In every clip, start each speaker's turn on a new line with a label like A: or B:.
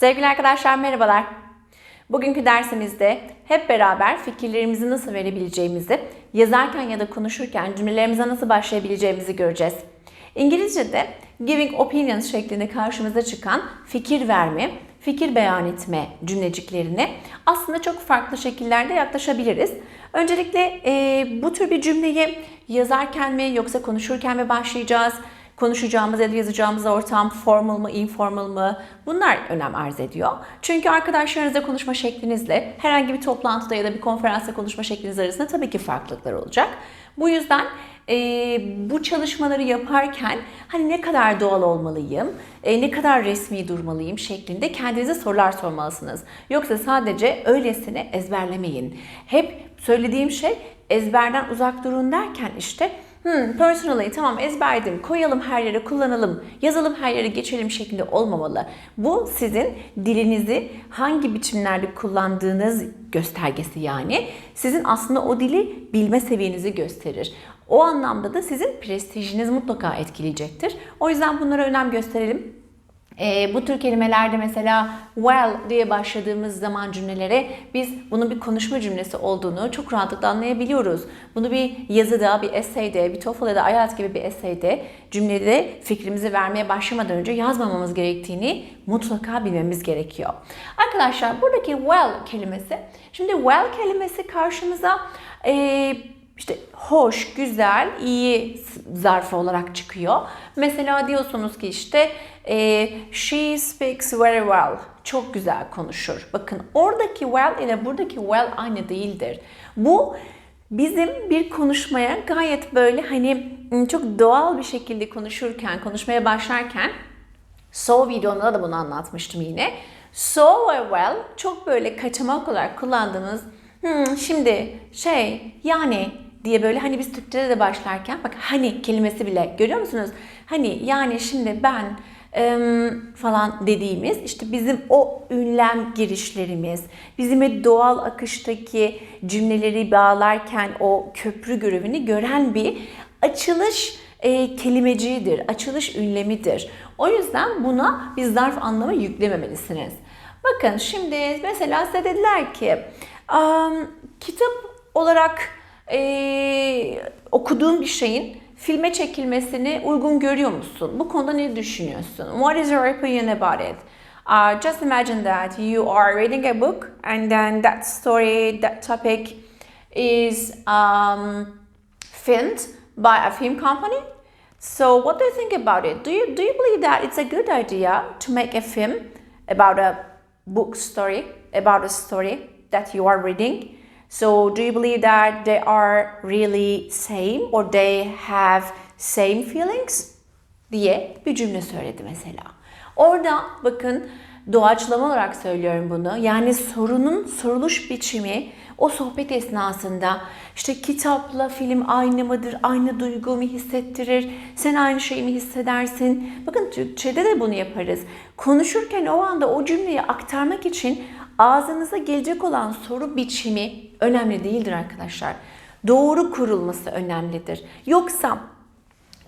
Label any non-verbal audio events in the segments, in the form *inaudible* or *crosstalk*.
A: Sevgili arkadaşlar merhabalar. Bugünkü dersimizde hep beraber fikirlerimizi nasıl verebileceğimizi, yazarken ya da konuşurken cümlelerimize nasıl başlayabileceğimizi göreceğiz. İngilizce'de giving opinions şeklinde karşımıza çıkan fikir verme, fikir beyan etme cümleciklerine aslında çok farklı şekillerde yaklaşabiliriz. Öncelikle e, bu tür bir cümleyi yazarken mi yoksa konuşurken mi başlayacağız? Konuşacağımız ya da yazacağımız ortam formal mı, informal mı? Bunlar önem arz ediyor. Çünkü arkadaşlarınızla konuşma şeklinizle herhangi bir toplantıda ya da bir konferansta konuşma şekliniz arasında tabii ki farklılıklar olacak. Bu yüzden e, bu çalışmaları yaparken hani ne kadar doğal olmalıyım, e, ne kadar resmi durmalıyım şeklinde kendinize sorular sormalısınız. Yoksa sadece öylesine ezberlemeyin. Hep söylediğim şey ezberden uzak durun derken işte Hmm, personally tamam ezberledim, koyalım her yere, kullanalım, yazalım her yere, geçelim şeklinde olmamalı. Bu sizin dilinizi hangi biçimlerde kullandığınız göstergesi yani. Sizin aslında o dili bilme seviyenizi gösterir. O anlamda da sizin prestijiniz mutlaka etkileyecektir. O yüzden bunlara önem gösterelim. E, bu tür kelimelerde mesela well diye başladığımız zaman cümlelere biz bunun bir konuşma cümlesi olduğunu çok rahatlıkla anlayabiliyoruz. Bunu bir yazıda, bir essayde, bir TOEFL ya da IELTS gibi bir essayde cümlede fikrimizi vermeye başlamadan önce yazmamamız gerektiğini mutlaka bilmemiz gerekiyor. Arkadaşlar buradaki well kelimesi, şimdi well kelimesi karşımıza e, işte hoş, güzel, iyi zarfı olarak çıkıyor. Mesela diyorsunuz ki işte e, she speaks very well. Çok güzel konuşur. Bakın oradaki well ile buradaki well aynı değildir. Bu bizim bir konuşmaya gayet böyle hani çok doğal bir şekilde konuşurken, konuşmaya başlarken so videomda da bunu anlatmıştım yine. So well çok böyle kaçamak olarak kullandığımız hmm, şimdi şey yani diye böyle hani biz Türkçe'de de başlarken bak hani kelimesi bile görüyor musunuz? Hani yani şimdi ben falan dediğimiz işte bizim o ünlem girişlerimiz, bizim doğal akıştaki cümleleri bağlarken o köprü görevini gören bir açılış e, kelimecidir, açılış ünlemidir. O yüzden buna bir zarf anlamı yüklememelisiniz. Bakın şimdi mesela size dediler ki kitap olarak e, okuduğun bir şeyin filme çekilmesini uygun görüyor musun? Bu konuda ne düşünüyorsun? What is your opinion about it? Uh, just imagine that you are reading a book and then that story, that topic is um, filmed by a film company. So what do you think about it? Do you, do you believe that it's a good idea to make a film about a book story, about a story that you are reading? So do you believe that they are really same or they have same feelings? diye bir cümle söyledi mesela. Orada bakın doğaçlama olarak söylüyorum bunu. Yani sorunun soruluş biçimi o sohbet esnasında işte kitapla film aynı mıdır? Aynı duygu mu hissettirir? Sen aynı şeyi mi hissedersin? Bakın Türkçe'de de bunu yaparız. Konuşurken o anda o cümleyi aktarmak için ağzınıza gelecek olan soru biçimi önemli değildir arkadaşlar. Doğru kurulması önemlidir. Yoksa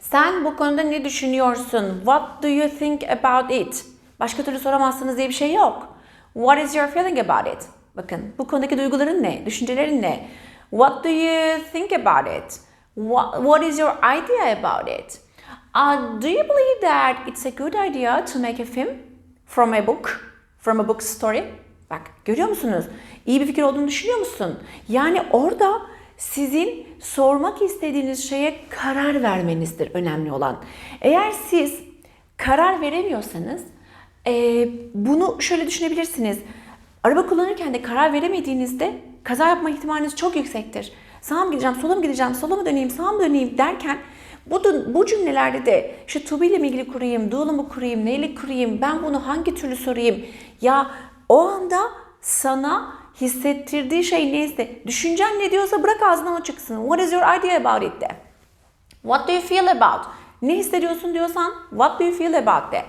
A: sen bu konuda ne düşünüyorsun? What do you think about it? Başka türlü soramazsınız diye bir şey yok. What is your feeling about it? Bakın bu konudaki duyguların ne? Düşüncelerin ne? What do you think about it? What, what is your idea about it? Uh, do you believe that it's a good idea to make a film from a book? From a book story? Bak görüyor musunuz? İyi bir fikir olduğunu düşünüyor musun? Yani orada sizin sormak istediğiniz şeye karar vermenizdir önemli olan. Eğer siz karar veremiyorsanız e, bunu şöyle düşünebilirsiniz. Araba kullanırken de karar veremediğinizde kaza yapma ihtimaliniz çok yüksektir. Sağa mı gideceğim, sola mı gideceğim, sola mı döneyim, sağa mı döneyim derken bu, bu cümlelerde de şu to ile mi ilgili kurayım, do'lu mu kurayım, neyle kurayım, ben bunu hangi türlü sorayım? Ya o anda sana hissettirdiği şey neyse, düşüncen ne diyorsa bırak ağzından o çıksın. What is your idea about it de. What do you feel about? Ne hissediyorsun diyorsan what do you feel about de.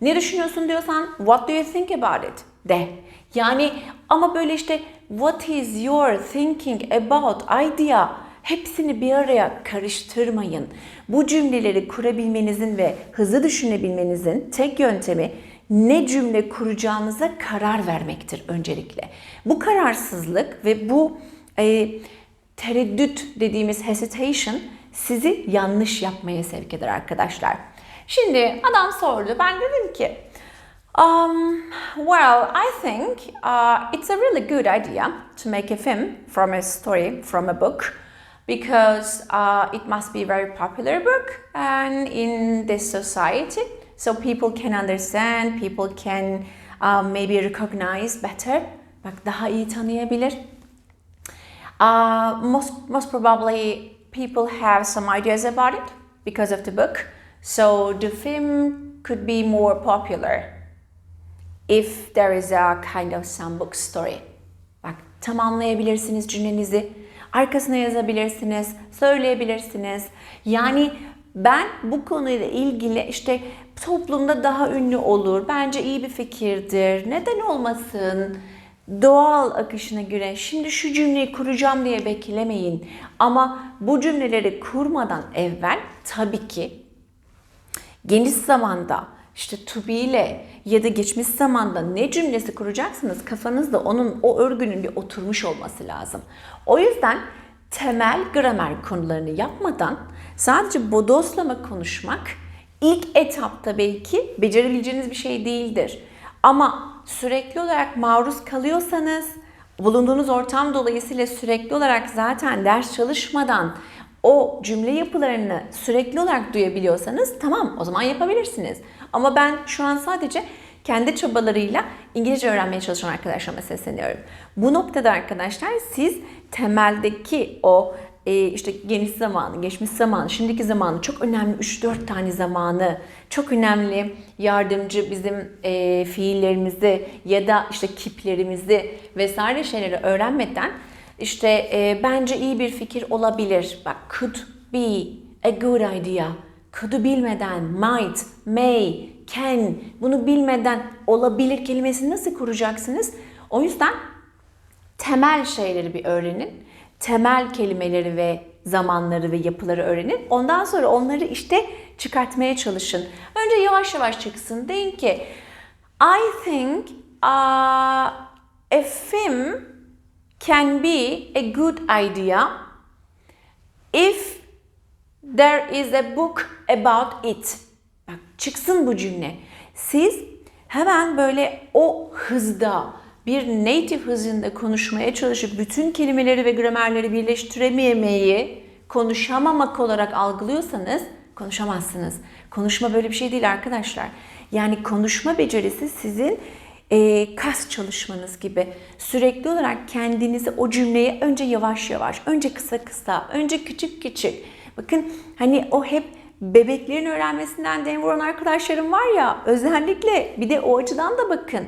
A: Ne düşünüyorsun diyorsan what do you think about it de. Yani ama böyle işte what is your thinking about idea hepsini bir araya karıştırmayın. Bu cümleleri kurabilmenizin ve hızlı düşünebilmenizin tek yöntemi ne cümle kuracağınıza karar vermektir öncelikle. Bu kararsızlık ve bu e, tereddüt dediğimiz hesitation sizi yanlış yapmaya sevk eder arkadaşlar. Şimdi adam sordu. Ben dedim ki Um, well, I think uh, it's a really good idea to make a film from a story from a book because uh, it must be a very popular book and in this society, so people can understand, people can uh, maybe recognize better, bak daha iyi tanıyabilir. Uh, most most probably people have some ideas about it because of the book, so the film could be more popular if there is a kind of some book story. Bak tamamlayabilirsiniz cümlenizi. Arkasına yazabilirsiniz, söyleyebilirsiniz. Yani ben bu konuyla ilgili işte toplumda daha ünlü olur. Bence iyi bir fikirdir. Neden olmasın? Doğal akışına göre şimdi şu cümleyi kuracağım diye beklemeyin. Ama bu cümleleri kurmadan evvel tabii ki geniş zamanda işte to be ile ya da geçmiş zamanda ne cümlesi kuracaksınız kafanızda onun o örgünün bir oturmuş olması lazım. O yüzden temel gramer konularını yapmadan sadece bodoslama konuşmak ilk etapta belki becerebileceğiniz bir şey değildir. Ama sürekli olarak maruz kalıyorsanız bulunduğunuz ortam dolayısıyla sürekli olarak zaten ders çalışmadan o cümle yapılarını sürekli olarak duyabiliyorsanız tamam o zaman yapabilirsiniz. Ama ben şu an sadece kendi çabalarıyla İngilizce öğrenmeye çalışan arkadaşlarıma sesleniyorum. Bu noktada arkadaşlar siz temeldeki o e, işte geniş zamanı, geçmiş zamanı, şimdiki zamanı, çok önemli 3-4 tane zamanı, çok önemli yardımcı bizim e, fiillerimizi ya da işte kiplerimizi vesaire şeyleri öğrenmeden işte e, bence iyi bir fikir olabilir. Bak could be a good idea. Could'u bilmeden might, may, can bunu bilmeden olabilir kelimesini nasıl kuracaksınız? O yüzden temel şeyleri bir öğrenin. Temel kelimeleri ve zamanları ve yapıları öğrenin. Ondan sonra onları işte çıkartmaya çalışın. Önce yavaş yavaş çıksın. Deyin ki I think uh, a film can be a good idea if there is a book about it. Bak çıksın bu cümle. Siz hemen böyle o hızda bir native hızında konuşmaya çalışıp bütün kelimeleri ve gramerleri birleştirememeyi konuşamamak olarak algılıyorsanız konuşamazsınız. Konuşma böyle bir şey değil arkadaşlar. Yani konuşma becerisi sizin e, kas çalışmanız gibi sürekli olarak kendinizi o cümleye önce yavaş yavaş, önce kısa kısa, önce küçük küçük. Bakın hani o hep bebeklerin öğrenmesinden dem vuran arkadaşlarım var ya özellikle bir de o açıdan da bakın.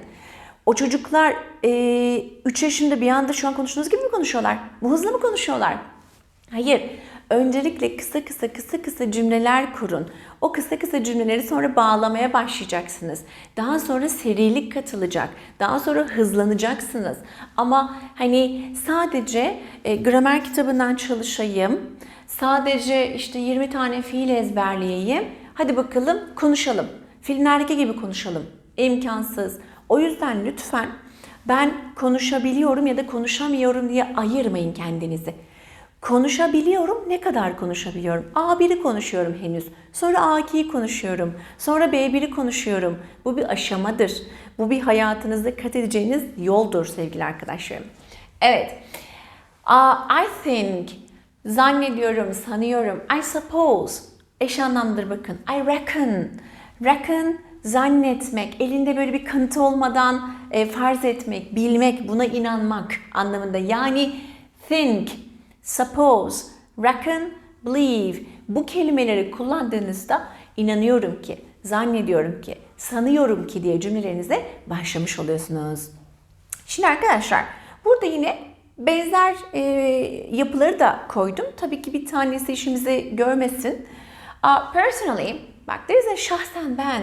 A: O çocuklar e, 3 yaşında bir anda şu an konuştuğunuz gibi mi konuşuyorlar? Bu hızla mı konuşuyorlar? Hayır. Öncelikle kısa kısa kısa kısa cümleler kurun. O kısa kısa cümleleri sonra bağlamaya başlayacaksınız. Daha sonra serilik katılacak. Daha sonra hızlanacaksınız. Ama hani sadece e, gramer kitabından çalışayım. Sadece işte 20 tane fiil ezberleyeyim. Hadi bakalım konuşalım. Filmlerdeki gibi konuşalım. İmkansız. O yüzden lütfen ben konuşabiliyorum ya da konuşamıyorum diye ayırmayın kendinizi. Konuşabiliyorum. Ne kadar konuşabiliyorum? A1'i konuşuyorum henüz. Sonra A2'yi konuşuyorum. Sonra B1'i konuşuyorum. Bu bir aşamadır. Bu bir hayatınızda kat edeceğiniz yoldur sevgili arkadaşlarım. Evet. Uh, I think, zannediyorum, sanıyorum. I suppose, eş anlamdır bakın. I reckon. Reckon, zannetmek, elinde böyle bir kanıtı olmadan e, farz etmek, bilmek, buna inanmak anlamında. Yani think, suppose, reckon, believe bu kelimeleri kullandığınızda inanıyorum ki, zannediyorum ki, sanıyorum ki diye cümlelerinize başlamış oluyorsunuz. Şimdi arkadaşlar burada yine benzer e, yapıları da koydum. Tabii ki bir tanesi işimizi görmesin. Uh, personally, bak there is a şahsen ben.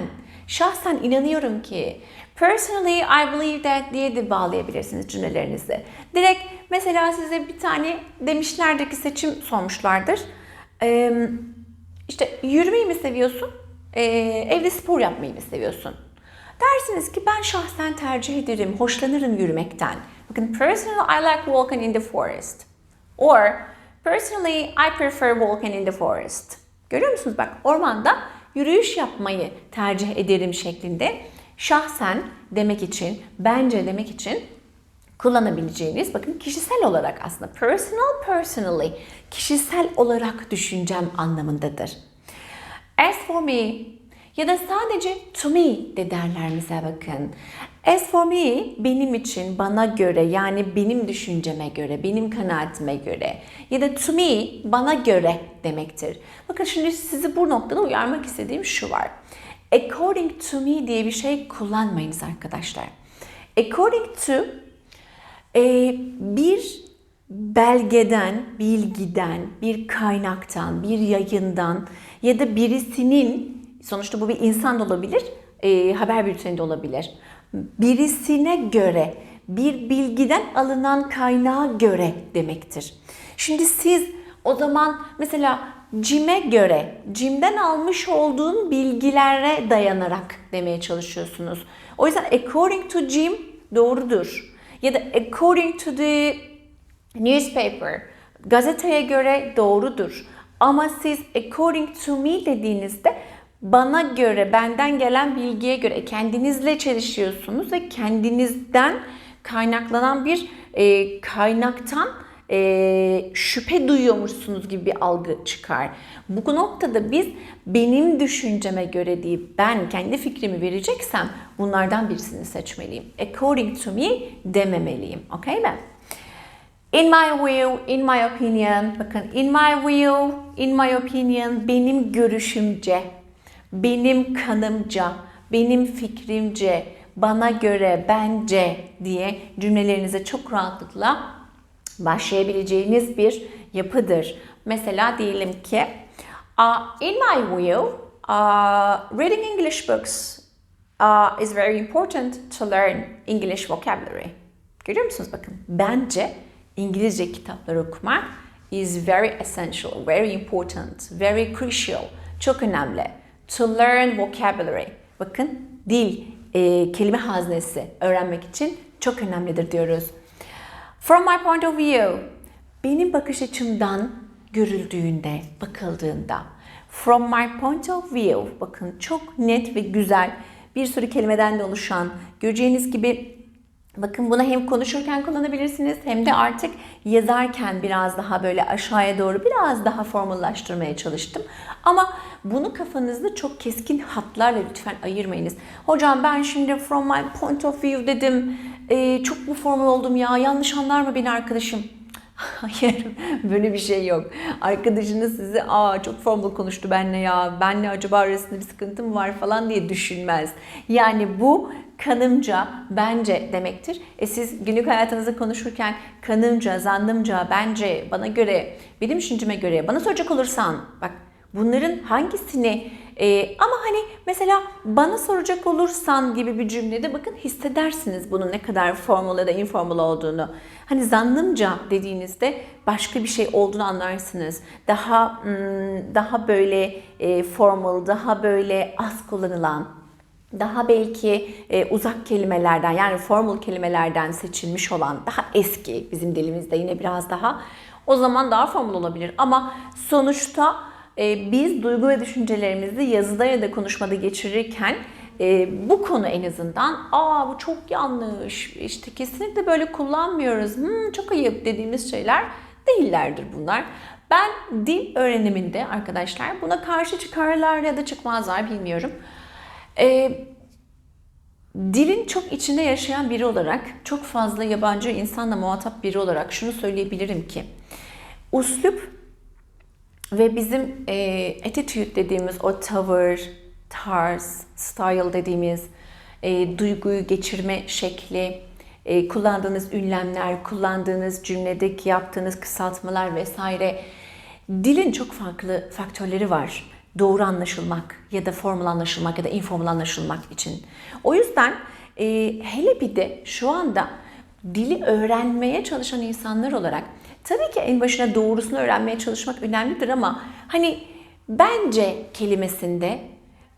A: Şahsen inanıyorum ki. Personally I believe that diye de bağlayabilirsiniz cümlelerinizi. Direkt mesela size bir tane demişlerdir ki seçim sormuşlardır. Ee, işte yürümeyi mi seviyorsun? Ee, evde spor yapmayı mı seviyorsun? Dersiniz ki ben şahsen tercih ederim, hoşlanırım yürümekten. Bakın personally I like walking in the forest. Or personally I prefer walking in the forest. Görüyor musunuz? Bak ormanda yürüyüş yapmayı tercih ederim şeklinde şahsen demek için, bence demek için kullanabileceğiniz bakın kişisel olarak aslında personal personally kişisel olarak düşüncem anlamındadır. As for me ya da sadece to me de derler mesela bakın. As for me benim için bana göre yani benim düşünceme göre, benim kanaatime göre ya da to me bana göre demektir. Bakın şimdi sizi bu noktada uyarmak istediğim şu var. According to me diye bir şey kullanmayınız arkadaşlar. According to e, bir belgeden, bilgiden, bir kaynaktan, bir yayından ya da birisinin, sonuçta bu bir insan da olabilir, e, haber bülteni de olabilir. Birisine göre, bir bilgiden alınan kaynağa göre demektir. Şimdi siz o zaman mesela Cim'e göre, Cim'den almış olduğun bilgilere dayanarak demeye çalışıyorsunuz. O yüzden according to Jim doğrudur. Ya da according to the newspaper, gazeteye göre doğrudur. Ama siz according to me dediğinizde bana göre, benden gelen bilgiye göre kendinizle çelişiyorsunuz ve kendinizden kaynaklanan bir e, kaynaktan e, şüphe duyuyormuşsunuz gibi bir algı çıkar. Bu noktada biz benim düşünceme göre deyip ben kendi fikrimi vereceksem bunlardan birisini seçmeliyim. According to me dememeliyim. Okay mi? In my view, in my opinion, bakın in my view, in my opinion, benim görüşümce, benim kanımca, benim fikrimce, bana göre, bence diye cümlelerinize çok rahatlıkla başlayabileceğiniz bir yapıdır. Mesela diyelim ki, uh, in my view, uh, reading English books uh, is very important to learn English vocabulary. Görüyor musunuz? Bakın, bence İngilizce kitaplar okumak is very essential, very important, very crucial, çok önemli. To learn vocabulary. Bakın dil, e, kelime haznesi öğrenmek için çok önemlidir diyoruz. From my point of view, benim bakış açımdan görüldüğünde, bakıldığında. From my point of view, bakın çok net ve güzel bir sürü kelimeden de oluşan, göreceğiniz gibi Bakın bunu hem konuşurken kullanabilirsiniz hem de artık yazarken biraz daha böyle aşağıya doğru biraz daha formallaştırmaya çalıştım. Ama bunu kafanızda çok keskin hatlarla lütfen ayırmayınız. Hocam ben şimdi from my point of view dedim. Ee, çok mu formal oldum ya? Yanlış anlar mı beni arkadaşım? *laughs* Hayır böyle bir şey yok. Arkadaşınız size aa çok formal konuştu benle ya benle acaba arasında bir sıkıntı mı var falan diye düşünmez. Yani bu kanımca, bence demektir. E siz günlük hayatınızda konuşurken kanımca, zannımca, bence, bana göre, benim düşünceme göre bana soracak olursan bak bunların hangisini e, ama hani mesela bana soracak olursan gibi bir cümlede bakın hissedersiniz bunun ne kadar formal ya da informal olduğunu. Hani zannımca dediğinizde başka bir şey olduğunu anlarsınız. Daha hmm, daha böyle e, formal, daha böyle az kullanılan, daha belki e, uzak kelimelerden yani formal kelimelerden seçilmiş olan daha eski bizim dilimizde yine biraz daha o zaman daha formal olabilir. Ama sonuçta biz duygu ve düşüncelerimizi yazıda ya da konuşmada geçirirken e, bu konu en azından aa bu çok yanlış işte kesinlikle böyle kullanmıyoruz hmm, çok ayıp dediğimiz şeyler değillerdir bunlar. Ben dil öğreniminde arkadaşlar buna karşı çıkarlar ya da çıkmazlar bilmiyorum. E, dilin çok içinde yaşayan biri olarak, çok fazla yabancı insanla muhatap biri olarak şunu söyleyebilirim ki, uslup ve bizim e, attitude dediğimiz o tavır, tarz, style dediğimiz e, duyguyu geçirme şekli, e, kullandığınız ünlemler, kullandığınız cümledeki yaptığınız kısaltmalar vesaire dilin çok farklı faktörleri var doğru anlaşılmak ya da formal anlaşılmak ya da informal anlaşılmak için. O yüzden e, hele bir de şu anda dili öğrenmeye çalışan insanlar olarak tabii ki en başına doğrusunu öğrenmeye çalışmak önemlidir ama hani bence kelimesinde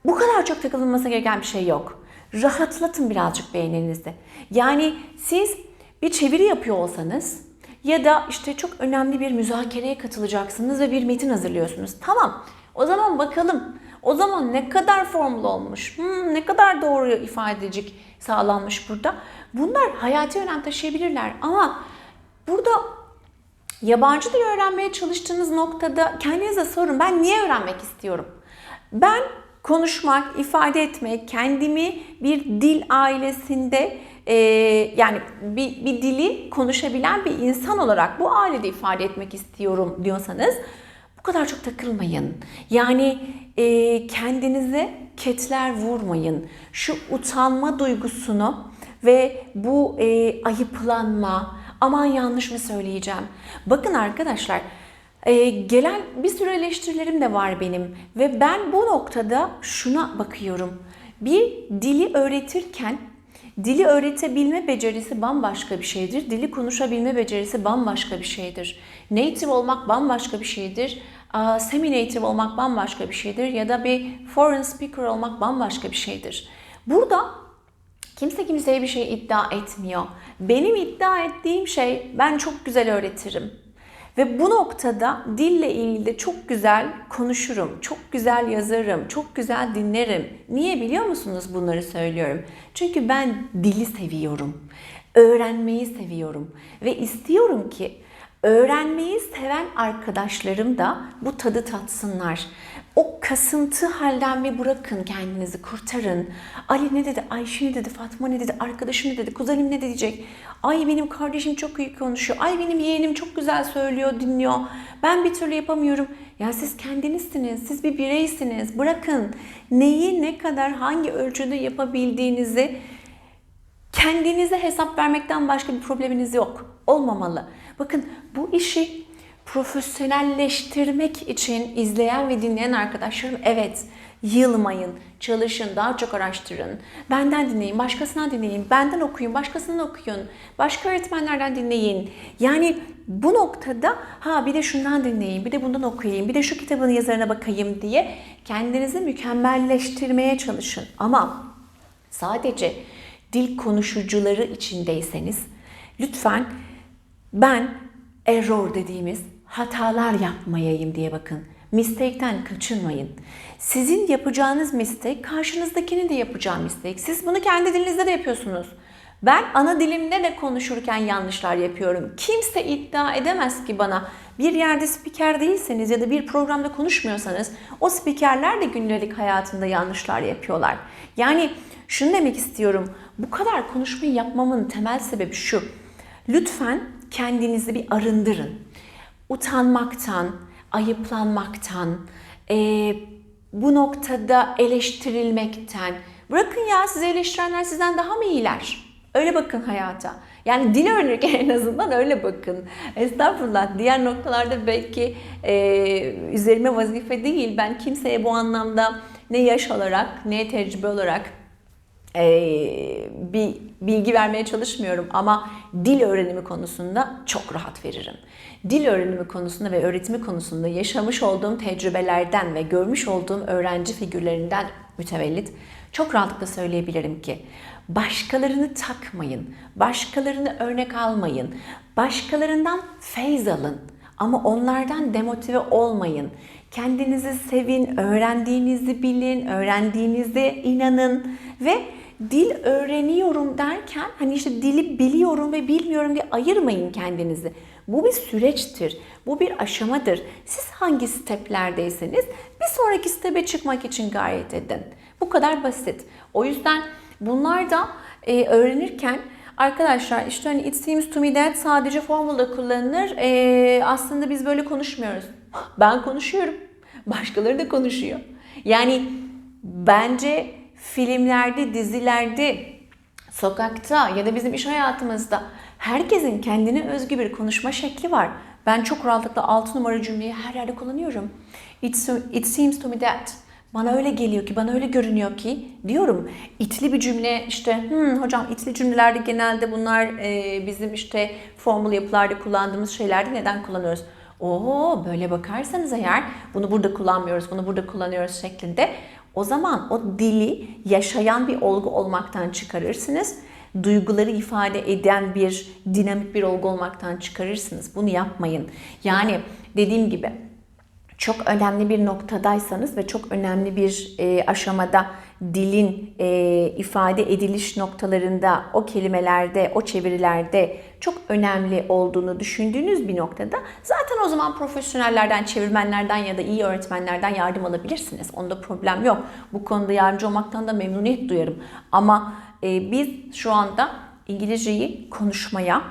A: bu kadar çok takılınması gereken bir şey yok. rahatlatın birazcık beyninizi. Yani siz bir çeviri yapıyor olsanız ya da işte çok önemli bir müzakereye katılacaksınız ve bir metin hazırlıyorsunuz. Tamam. O zaman bakalım. O zaman ne kadar formül olmuş? Hmm, ne kadar doğru ifadecik sağlanmış burada? Bunlar hayati önem taşıyabilirler ama burada yabancı dil öğrenmeye çalıştığınız noktada kendinize sorun. Ben niye öğrenmek istiyorum? Ben konuşmak, ifade etmek, kendimi bir dil ailesinde e, yani bir, bir dili konuşabilen bir insan olarak bu ailede ifade etmek istiyorum diyorsanız bu kadar çok takılmayın. Yani e, kendinize ketler vurmayın. Şu utanma duygusunu ve bu e, ayıplanma, aman yanlış mı söyleyeceğim? Bakın arkadaşlar ee, gelen bir sürü eleştirilerim de var benim ve ben bu noktada şuna bakıyorum. Bir dili öğretirken dili öğretebilme becerisi bambaşka bir şeydir. Dili konuşabilme becerisi bambaşka bir şeydir. Native olmak bambaşka bir şeydir. Semi-native olmak bambaşka bir şeydir ya da bir foreign speaker olmak bambaşka bir şeydir. Burada kimse kimseye bir şey iddia etmiyor. Benim iddia ettiğim şey ben çok güzel öğretirim. Ve bu noktada dille ilgili de çok güzel konuşurum, çok güzel yazarım, çok güzel dinlerim. Niye biliyor musunuz bunları söylüyorum? Çünkü ben dili seviyorum. Öğrenmeyi seviyorum ve istiyorum ki öğrenmeyi seven arkadaşlarım da bu tadı tatsınlar. O kasıntı halden bir bırakın kendinizi, kurtarın. Ali ne dedi, Ayşe ne dedi, Fatma ne dedi, arkadaşım ne dedi, kuzenim ne diyecek? Ay benim kardeşim çok iyi konuşuyor. Ay benim yeğenim çok güzel söylüyor, dinliyor. Ben bir türlü yapamıyorum. Ya siz kendinizsiniz, siz bir bireysiniz. Bırakın neyi ne kadar hangi ölçüde yapabildiğinizi kendinize hesap vermekten başka bir probleminiz yok. Olmamalı. Bakın bu işi profesyonelleştirmek için izleyen ve dinleyen arkadaşlarım evet yılmayın, çalışın, daha çok araştırın. Benden dinleyin, başkasından dinleyin, benden okuyun, başkasından okuyun, başka öğretmenlerden dinleyin. Yani bu noktada ha bir de şundan dinleyin, bir de bundan okuyayım, bir de şu kitabın yazarına bakayım diye kendinizi mükemmelleştirmeye çalışın. Ama sadece dil konuşucuları içindeyseniz lütfen ben error dediğimiz hatalar yapmayayım diye bakın. Mistake'ten kaçınmayın. Sizin yapacağınız mistake karşınızdakinin de yapacağı mistake. Siz bunu kendi dilinizde de yapıyorsunuz. Ben ana dilimde de konuşurken yanlışlar yapıyorum. Kimse iddia edemez ki bana bir yerde spiker değilseniz ya da bir programda konuşmuyorsanız o spikerler de gündelik hayatında yanlışlar yapıyorlar. Yani şunu demek istiyorum. Bu kadar konuşmayı yapmamın temel sebebi şu. Lütfen kendinizi bir arındırın. Utanmaktan, ayıplanmaktan, e, bu noktada eleştirilmekten. Bırakın ya sizi eleştirenler sizden daha mı iyiler? Öyle bakın hayata. Yani dil öğrenirken *laughs* en azından öyle bakın. Estağfurullah. Diğer noktalarda belki e, üzerime vazife değil. Ben kimseye bu anlamda ne yaş olarak ne tecrübe olarak bir bilgi vermeye çalışmıyorum ama dil öğrenimi konusunda çok rahat veririm. Dil öğrenimi konusunda ve öğretimi konusunda yaşamış olduğum tecrübelerden ve görmüş olduğum öğrenci figürlerinden mütevellit çok rahatlıkla söyleyebilirim ki başkalarını takmayın, başkalarını örnek almayın, başkalarından feyz alın ama onlardan demotive olmayın. Kendinizi sevin, öğrendiğinizi bilin, öğrendiğinize inanın ve dil öğreniyorum derken hani işte dili biliyorum ve bilmiyorum diye ayırmayın kendinizi. Bu bir süreçtir. Bu bir aşamadır. Siz hangi steplerdeyseniz bir sonraki step'e çıkmak için gayret edin. Bu kadar basit. O yüzden bunlar da e, öğrenirken Arkadaşlar işte hani it seems to me that sadece formula kullanılır. E, aslında biz böyle konuşmuyoruz. Ben konuşuyorum. Başkaları da konuşuyor. Yani bence filmlerde, dizilerde, sokakta ya da bizim iş hayatımızda herkesin kendine özgü bir konuşma şekli var. Ben çok rahatlıkla 6 numara cümleyi her yerde kullanıyorum. It, seems to me that. Bana öyle geliyor ki, bana öyle görünüyor ki diyorum. İtli bir cümle işte hmm, hocam itli cümlelerde genelde bunlar e, bizim işte formül yapılarda kullandığımız şeylerde neden kullanıyoruz? Oo böyle bakarsanız eğer bunu burada kullanmıyoruz, bunu burada kullanıyoruz şeklinde O zaman o dili yaşayan bir olgu olmaktan çıkarırsınız. Duyguları ifade eden bir dinamik bir olgu olmaktan çıkarırsınız. Bunu yapmayın. Yani dediğim gibi çok önemli bir noktadaysanız ve çok önemli bir e, aşamada dilin e, ifade ediliş noktalarında, o kelimelerde, o çevirilerde çok önemli olduğunu düşündüğünüz bir noktada zaten o zaman profesyonellerden, çevirmenlerden ya da iyi öğretmenlerden yardım alabilirsiniz. Onda problem yok. Bu konuda yardımcı olmaktan da memnuniyet duyarım. Ama e, biz şu anda İngilizceyi konuşmaya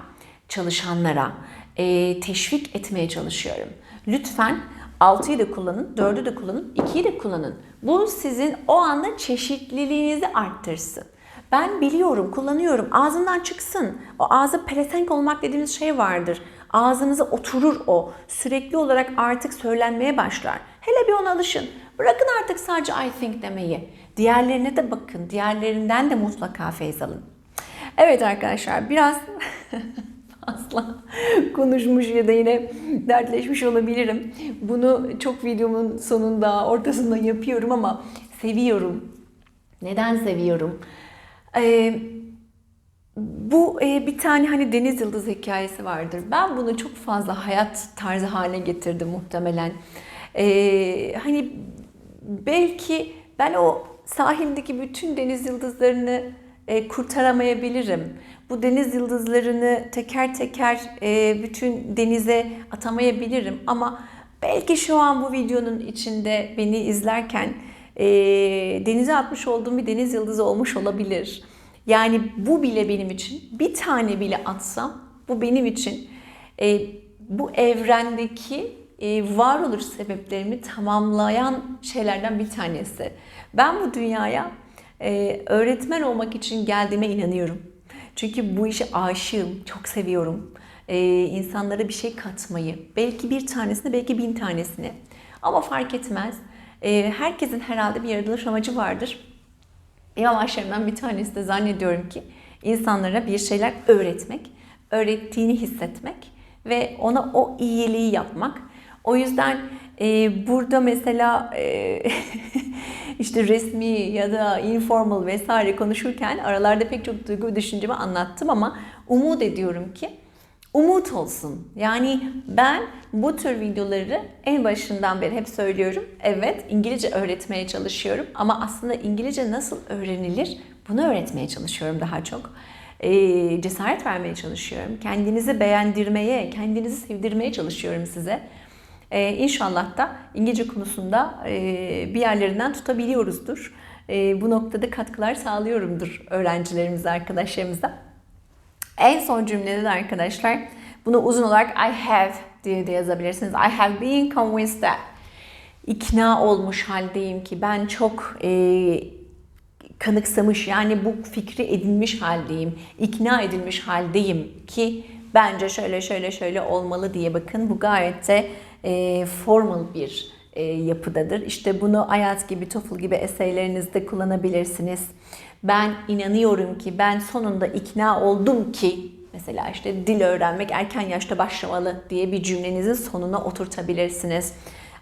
A: çalışanlara e, teşvik etmeye çalışıyorum. Lütfen 6'yı da kullanın, 4'ü de kullanın, 2'yi de kullanın. Bu sizin o anda çeşitliliğinizi arttırsın. Ben biliyorum, kullanıyorum. Ağzından çıksın. O ağza pelesenk olmak dediğimiz şey vardır. Ağzınıza oturur o. Sürekli olarak artık söylenmeye başlar. Hele bir ona alışın. Bırakın artık sadece I think demeyi. Diğerlerine de bakın. Diğerlerinden de mutlaka feyz alın. Evet arkadaşlar biraz *laughs* *laughs* fazla konuşmuş ya da yine dertleşmiş olabilirim. Bunu çok videomun sonunda, ortasında yapıyorum ama seviyorum. Neden seviyorum? Ee, bu e, bir tane hani Deniz Yıldız hikayesi vardır. Ben bunu çok fazla hayat tarzı haline getirdim muhtemelen. Ee, hani belki ben o sahildeki bütün deniz yıldızlarını e, kurtaramayabilirim. Bu deniz yıldızlarını teker teker e, bütün denize atamayabilirim ama belki şu an bu videonun içinde beni izlerken e, denize atmış olduğum bir deniz yıldızı olmuş olabilir. Yani bu bile benim için bir tane bile atsam bu benim için e, bu evrendeki e, varoluş sebeplerimi tamamlayan şeylerden bir tanesi. Ben bu dünyaya e, öğretmen olmak için geldiğime inanıyorum. Çünkü bu işe aşığım, çok seviyorum. E, insanlara bir şey katmayı, belki bir tanesini, belki bin tanesini. Ama fark etmez. E, herkesin herhalde bir yaratılış amacı vardır. Benim amaçlarımdan bir tanesi de zannediyorum ki insanlara bir şeyler öğretmek, öğrettiğini hissetmek ve ona o iyiliği yapmak. O yüzden e, burada mesela e, *laughs* işte resmi ya da informal vesaire konuşurken aralarda pek çok duygu düşüncemi anlattım ama umut ediyorum ki umut olsun. Yani ben bu tür videoları en başından beri hep söylüyorum. Evet İngilizce öğretmeye çalışıyorum ama aslında İngilizce nasıl öğrenilir bunu öğretmeye çalışıyorum daha çok. Ee, cesaret vermeye çalışıyorum. Kendinizi beğendirmeye, kendinizi sevdirmeye çalışıyorum size. Ee, inşallah da İngilizce konusunda e, bir yerlerinden tutabiliyoruzdur. E, bu noktada katkılar sağlıyorumdur öğrencilerimize, arkadaşlarımıza. En son cümlede de arkadaşlar bunu uzun olarak I have diye de yazabilirsiniz. I have been convinced that ikna olmuş haldeyim ki ben çok e, kanıksamış yani bu fikri edinmiş haldeyim, ikna edilmiş haldeyim ki bence şöyle şöyle şöyle olmalı diye bakın bu gayet de e, formal bir e, yapıdadır. İşte bunu IELTS gibi, TOEFL gibi eseylerinizde kullanabilirsiniz. Ben inanıyorum ki ben sonunda ikna oldum ki mesela işte dil öğrenmek erken yaşta başlamalı diye bir cümlenizin sonuna oturtabilirsiniz.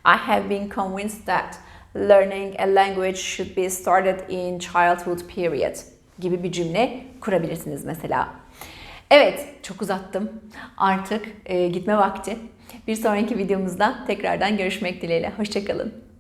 A: I have been convinced that learning a language should be started in childhood period gibi bir cümle kurabilirsiniz mesela. Evet, çok uzattım. Artık e, gitme vakti. Bir sonraki videomuzda tekrardan görüşmek dileğiyle. Hoşçakalın.